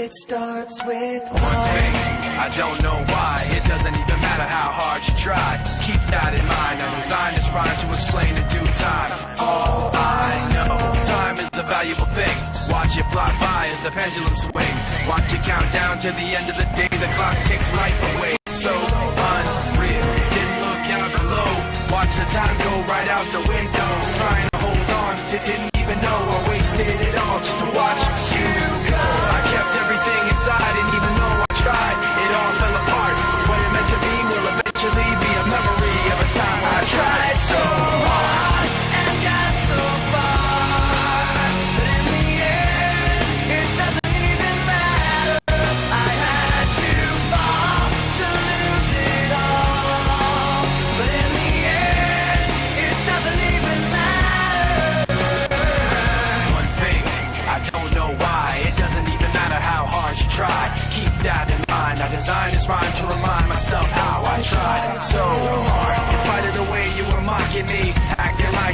It starts with One thing, I don't know why. It doesn't even matter how hard you try. Keep that in mind. I'm designed this rhyme to explain in due time. All I know, time is a valuable thing. Watch it fly by as the pendulum swings. Watch it count down to the end of the day. The clock takes life away. So unreal. Didn't look out below. Watch the time go right out the window. Trying to hold on to didn't even know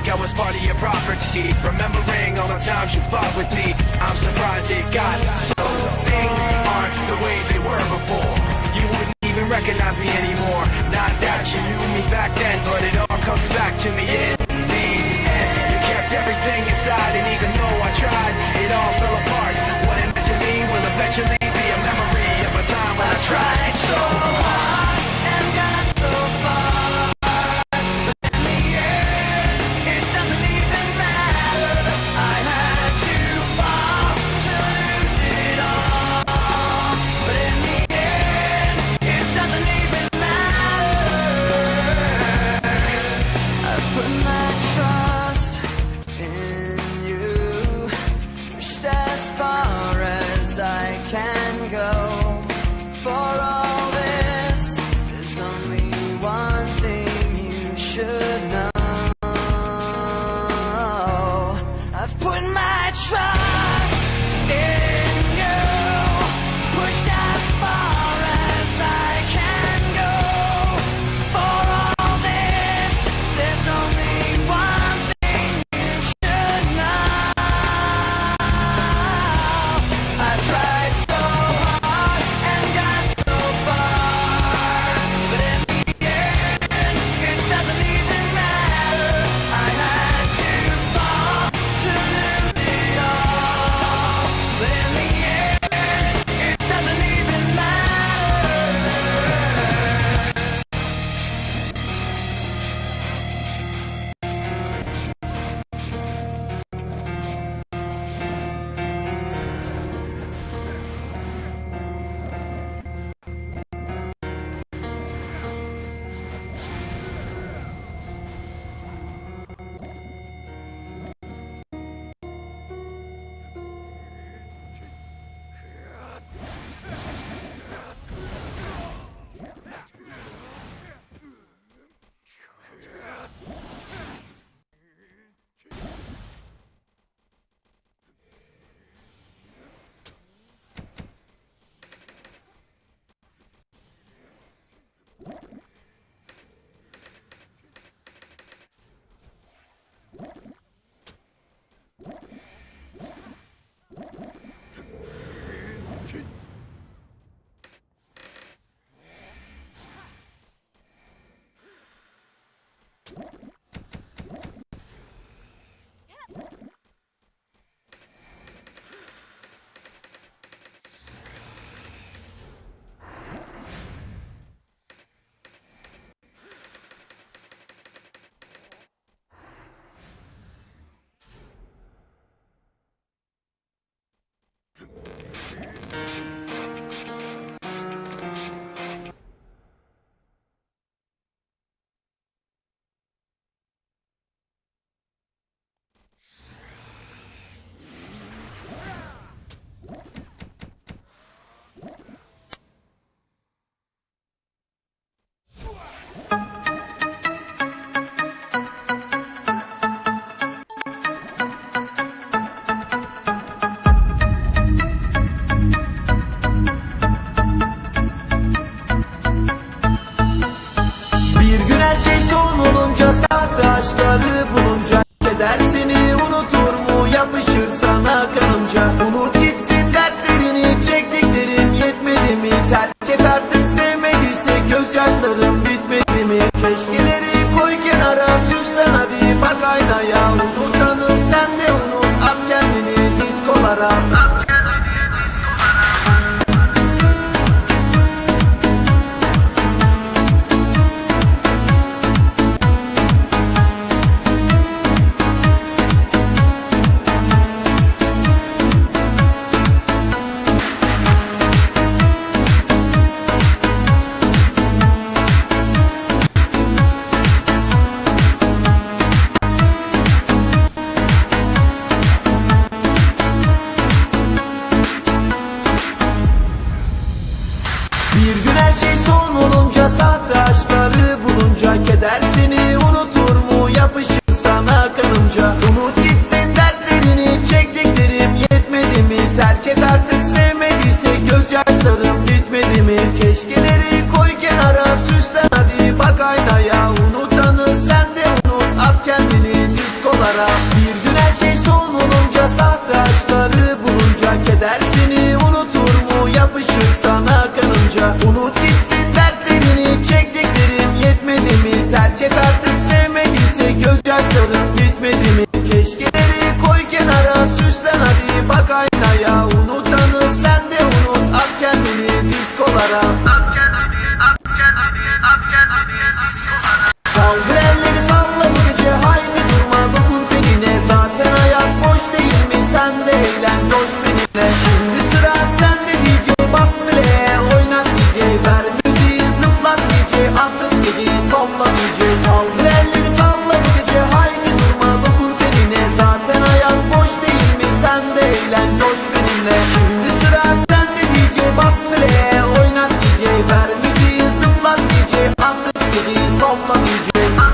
like I was part of your property. Remembering all the times you fought with me, I'm surprised it got so. Things aren't the way they were before. You wouldn't even recognize me anymore. Not that you knew me back then, but it all comes back to me in the end. You kept everything inside, and even though I tried, it all fell apart. I've yapışır sana kanımca. Unut que Solta DJ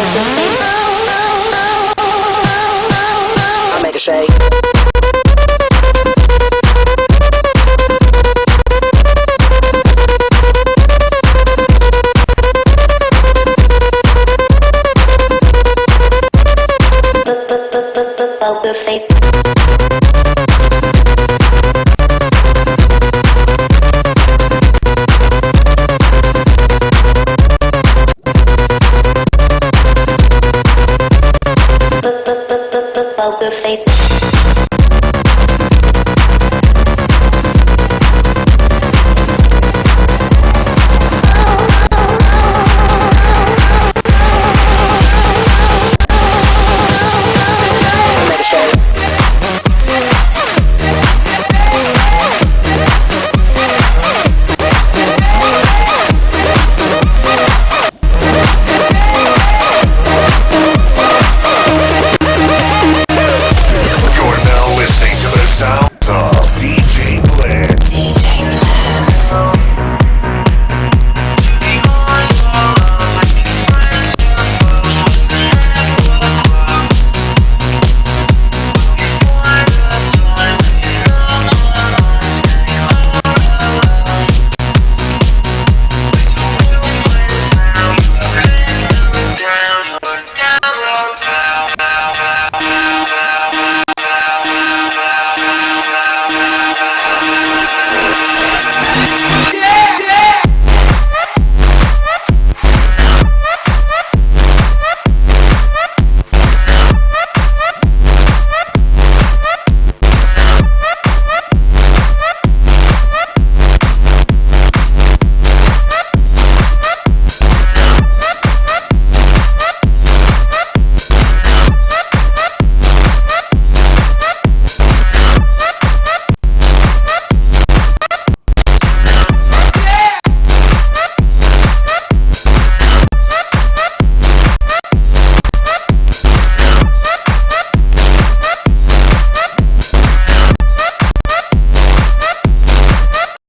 like this.